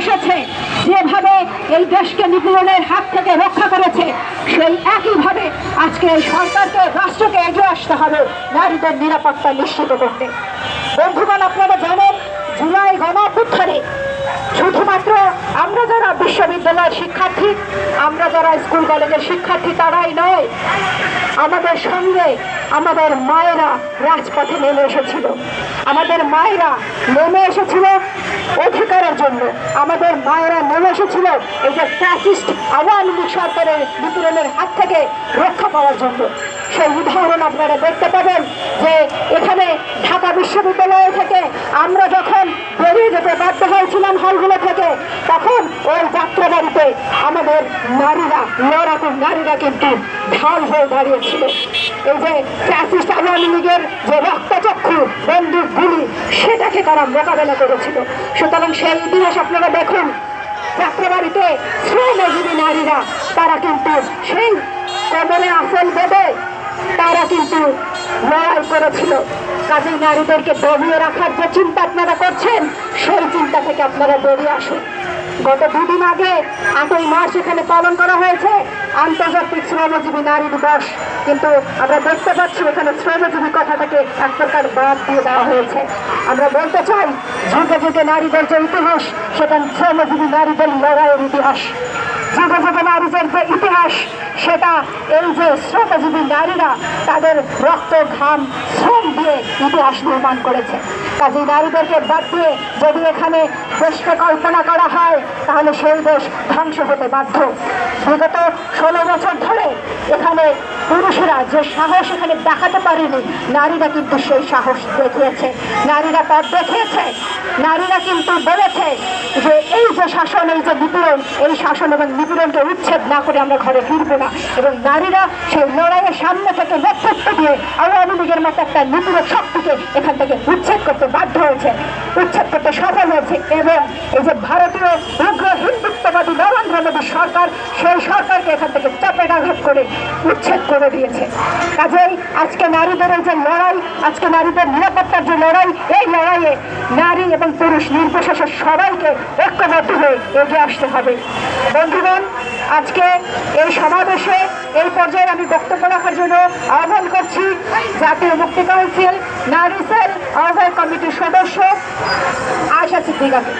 এসেছে, যেভাবে এই দেশকে নিপীড়নের হাত থেকে রক্ষা করেছে, সেই একইভাবে আজকে এই সরকারকে, রাষ্ট্রকে এগিয়ে আসতে হবে নারীদের নিরাপত্তা নিশ্চিত করতে। বন্ধুগণ, আপনারা জানেন, জুলাই গণ অভ্যুত্থানে শুধুমাত্র আমরা যারা বিশ্ববিদ্যালয়ের শিক্ষার্থী, আমরা যারা স্কুল কলেজের শিক্ষার্থী, তারাই নয় আমাদের সঙ্গে আমাদের মায়েরা রাজপথে নেমে এসেছিল। আমাদের মায়েরা নেমে এসেছিল অধিকারের জন্য। আমাদের মায়েরা নেমে এসেছিল এই যে ফ্যাসিস্ট আওয়ামী লীগ সরকারের বিতরণের হাত থেকে রক্ষা পাওয়ার জন্য। সেই উদাহরণ আপনারা দেখতে পাবেন যে এখানে ঢাকা বিশ্ববিদ্যালয় থেকে আমরা যখন বেরিয়ে যেতে বাধ্য হয়েছিলাম হলগুলো থেকে, তখন ওই যাত্রাবাড়িতে আমাদের নারীরা লড়াকু নারীরা কিন্তু ঢাল হয়ে দাঁড়িয়েছিল। এই যে ফ্যাসিস্ট আওয়ামী লীগের যে রক্তচক্ষু, বন্দুক, গুলি, সেটাকে তারা মোকাবেলা করেছিল। সুতরাং সেই ইতিহাস আপনারা দেখুন যাত্রাবাড়িতে শ্রমজীবী নারীরা, তারা কিন্তু সেই কবরে আসল বেঁধে তারা কিন্তু লড়াই করেছিল। কাজেই নারীদেরকে দমিয়ে রাখার যে চিন্তা আপনারা করছেন, সেই চিন্তা থেকে আপনারা বেরিয়ে আসুন। গত দুদিন আগে আটই মার্চ এখানে পালন করা হয়েছে। আন্তর্জাতিক শ্রমজীবী নারী দিবস। কিন্তু আমরা দেখতে পাচ্ছি এখানে শ্রমজীবী কথাটাকে এক প্রকার বাদ দিয়ে দেওয়া হয়েছে। আমরা বলতে চাই, যুগে যুগে নারীদের যে ইতিহাস সেখানে শ্রমজীবী নারীদের লড়াইয়ের ইতিহাস। যুগে যুগে নারীদের ইতিহাস সেটা এই যে শ্রমজীবী নারীরা তাদের রক্ত, ঘাম, শ্রম দিয়ে ইতিহাস নির্মাণ করেছে। কাজে নারীদেরকে বাদ দিয়ে যদি এখানে দেশকে কল্পনা করা হয়, তাহলে সেই দেশ ধ্বংস হতে বাধ্য। বিগত ষোলো বছর ধরে এখানে পুরুষেরা যে সাহস এখানে দেখাতে পারেনি, নারীরা কিন্তু সেই সাহস দেখিয়েছে। নারীরা পথ দেখিয়েছে। নারীরা কিন্তু বলেছে যে যে শাসন, এই যে নিপীড়ন, এই শাসন এবং নিপীড়নকে উচ্ছেদ না করে আমরা ঘরে ফিরবো না। এবং নারীরা সেই লড়াইয়ের সামনে থেকে নেতৃত্ব দিয়ে আওয়ামী লীগের মতো একটা নিপীড়ক শক্তিকে এখান থেকে উচ্ছেদ করতে বাধ্য হয়েছে। উচ্ছেদ করতে সফল হয়েছে। এবং এই যে ভারতীয় উগ্র হিন্দুত্ববাদী মোদী সরকার সেই সরকারকে এখান থেকে চাপেটাঘাত করে উচ্ছেদ করে দিয়েছে। কাজেই আজকে নারীদের যে লড়াই, আজকে নারীদের নিরাপত্তার যে লড়াই, এই লড়াইয়ে নারী এবং পুরুষ নির্বিশেষে সবাইকে ঐক্যবদ্ধ হয়ে এগিয়ে আসতে হবে। বন্ধুগণ, আজকে এই সমাবেশে এই পর্যায়ে আমি বক্তব্য রাখার জন্য আহ্বান করছি, জাতীয় মুক্তি কাউন্সিল, নারী সেল আহ্বায়ক কমিটির সদস্য আয়সা সিদ্দিকাকে।